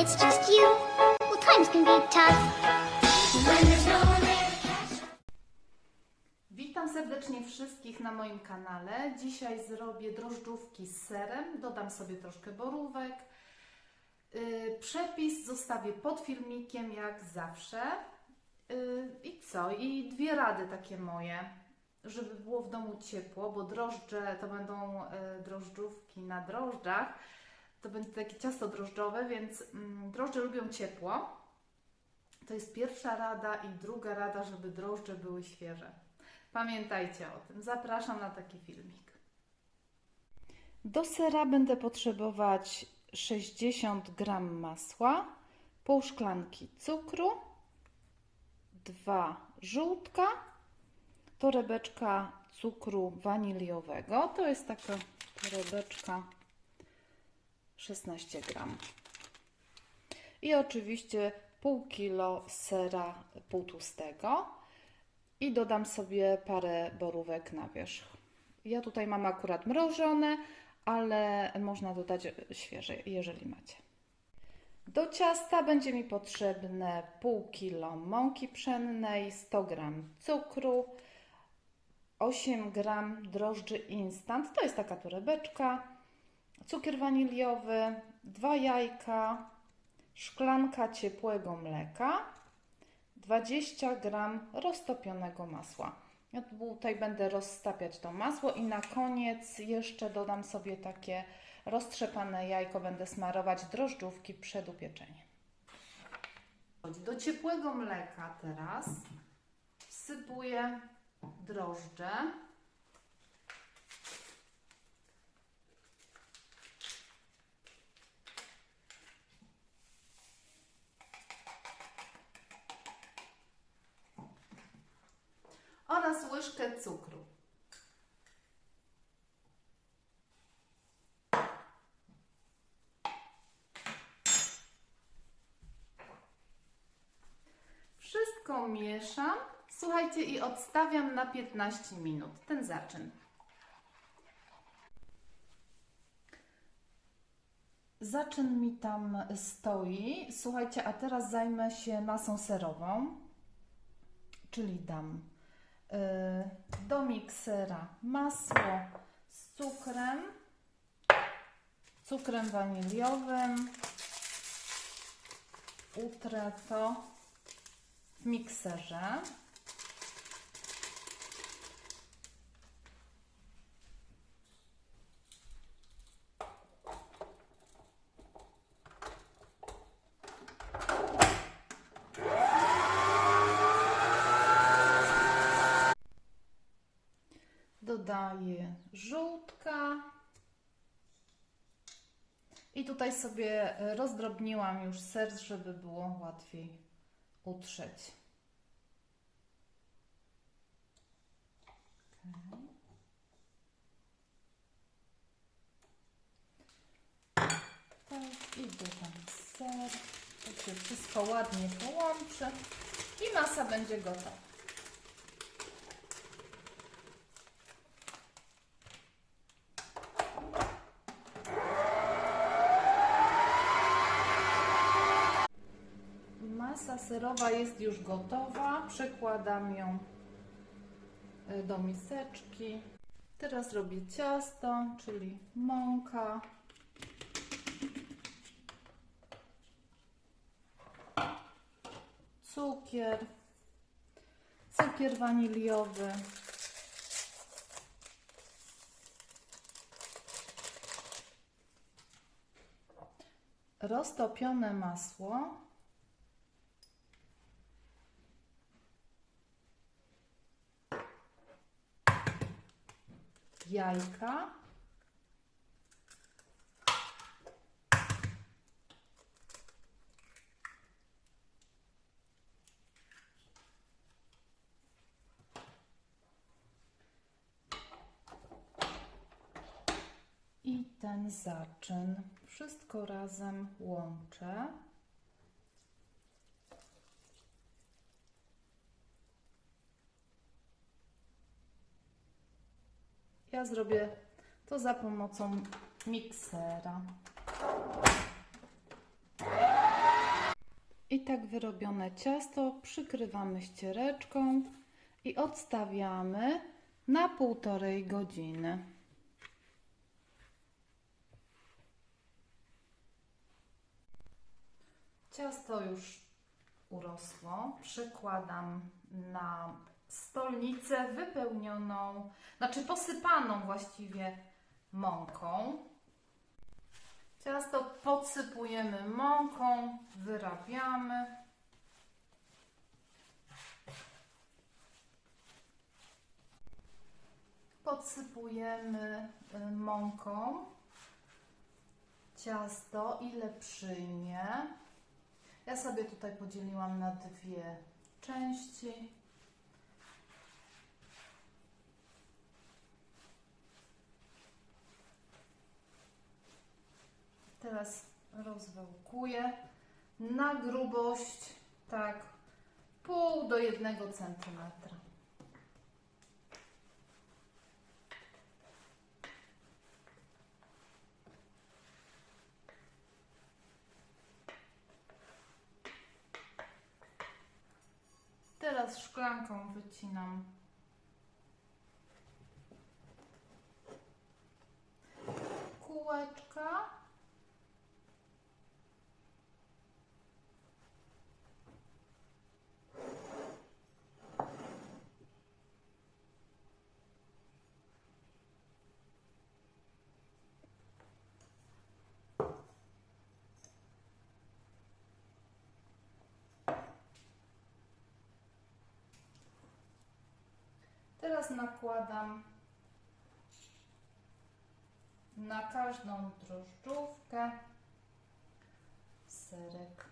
it's just you, well, times can be tough. No Witam serdecznie wszystkich na moim kanale. Dzisiaj zrobię drożdżówki z serem. Dodam sobie troszkę borówek. Yy, Przepis zostawię pod filmikiem jak zawsze. Yy, I co? I dwie rady takie moje, żeby było w domu ciepło, bo drożdże to będą yy, drożdżówki na drożdżach. To będzie takie ciasto drożdżowe, więc mm, drożdże lubią ciepło. To jest pierwsza rada i druga rada, żeby drożdże były świeże. Pamiętajcie o tym. Zapraszam na taki filmik. Do sera będę potrzebować 60 g masła, pół szklanki cukru, dwa żółtka, torebeczka cukru waniliowego. To jest taka torebeczka 16 gram. I oczywiście pół kilo sera półtłustego i dodam sobie parę borówek na wierzch. Ja tutaj mam akurat mrożone, ale można dodać świeże, jeżeli macie. Do ciasta będzie mi potrzebne pół kilo mąki pszennej, 100 g cukru, 8 g drożdży instant, to jest taka torebeczka, cukier waniliowy, dwa jajka, szklanka ciepłego mleka, 20 gram roztopionego masła. Ja tutaj będę roztapiać to masło i na koniec jeszcze dodam sobie takie roztrzepane jajko, będę smarować drożdżówki przed upieczeniem. Do ciepłego mleka teraz wsypuję drożdże. Oraz łyżkę cukru. Wszystko mieszam, słuchajcie, i odstawiam na 15 minut. Ten zaczyn. Zaczyn mi tam stoi. Słuchajcie, a teraz zajmę się masą serową, czyli dam do miksera masło z cukrem, cukrem waniliowym. Utrę to w mikserze. Dodaję żółtka. I tutaj sobie rozdrobniłam już ser, żeby było łatwiej utrzeć. Okej. Tak, i dodam ser. To się wszystko ładnie połączy i masa będzie gotowa. Masa serowa jest już gotowa. Przekładam ją y, do miseczki. Teraz robię ciasto, czyli mąka. Cukier. Cukier waniliowy. Roztopione masło. Jajka. I ten zaczyn. Wszystko razem łączę. Ja zrobię to za pomocą miksera. tak wyrobione ciasto przykrywamy ściereczką i odstawiamy na półtorej godziny. Ciasto już urosło. Przykładam na stolnicę wypełnioną, znaczy posypaną właściwie mąką. Ciasto podsypujemy mąką, wyrabiamy. Podsypujemy y, mąką ciasto, ile przyjmie. Ja sobie tutaj podzieliłam na dwie części. Teraz rozwałkuję na grubość tak pół do jednego centymetra. Teraz szklanką wycinam Teraz nakładam na każdą drożdżówkę serek.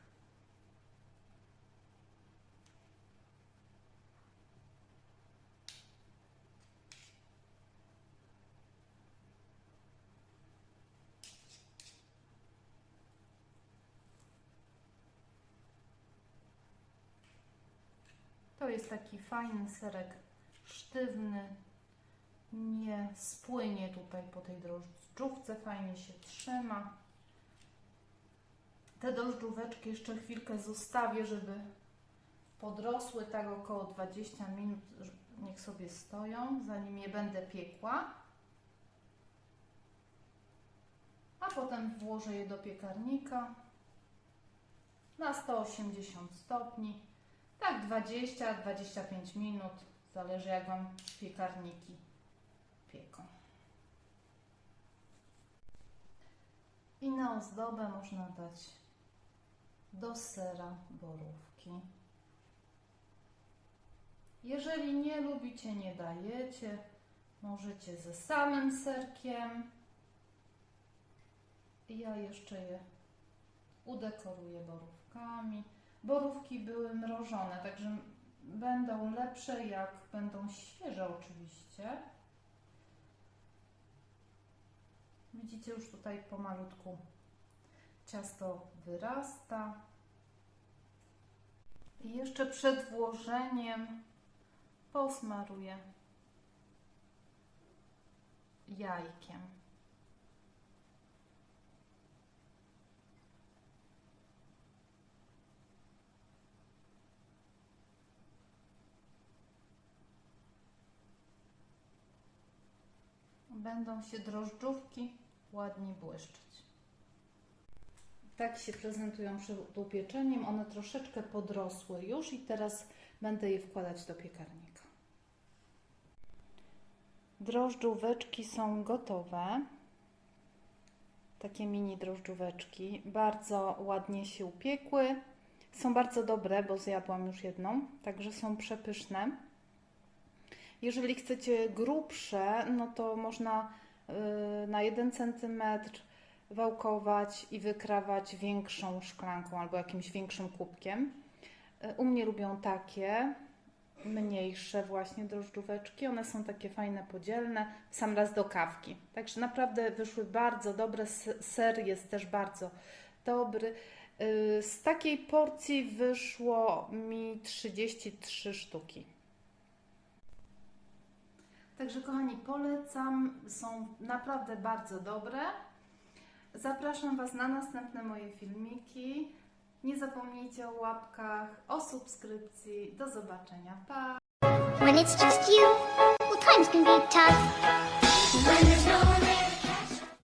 To jest taki fajny serek, sztywny, nie spłynie tutaj po tej drożdżówce, fajnie się trzyma. Te drożdżóweczki jeszcze chwilkę zostawię, żeby podrosły tak około 20 minut, niech sobie stoją, zanim je będę piekła. A potem włożę je do piekarnika na 180 stopni. Tak 20-25 minut, zależy jak Wam piekarniki pieką. I na ozdobę można dać do sera borówki. Jeżeli nie lubicie, nie dajecie, możecie ze samym serkiem. Ja jeszcze je udekoruję borówkami. Borówki były mrożone, także będą lepsze jak będą świeże oczywiście. Widzicie, już tutaj pomalutku ciasto wyrasta. I jeszcze przed włożeniem posmaruję jajkiem. Będą się drożdżówki ładnie błyszczeć. Tak się prezentują przed upieczeniem. One troszeczkę podrosły już i teraz będę je wkładać do piekarnika. Drożdżóweczki są gotowe. Takie mini drożdżóweczki. Bardzo ładnie się upiekły. Są bardzo dobre, bo zjadłam już jedną, także są przepyszne. Jeżeli chcecie grubsze, no to można y, na 1 cm wałkować i wykrawać większą szklanką albo jakimś większym kubkiem. Y, U mnie lubią takie mniejsze właśnie drożdżóweczki. One są takie fajne, podzielne, w sam raz do kawki. Także naprawdę wyszły bardzo dobre. Ser jest też bardzo dobry. Y, Z takiej porcji wyszło mi 33 sztuki. Także kochani, polecam, są naprawdę bardzo dobre. Zapraszam Was na następne moje filmiki. Nie zapomnijcie o łapkach, o subskrypcji. Do zobaczenia. Pa!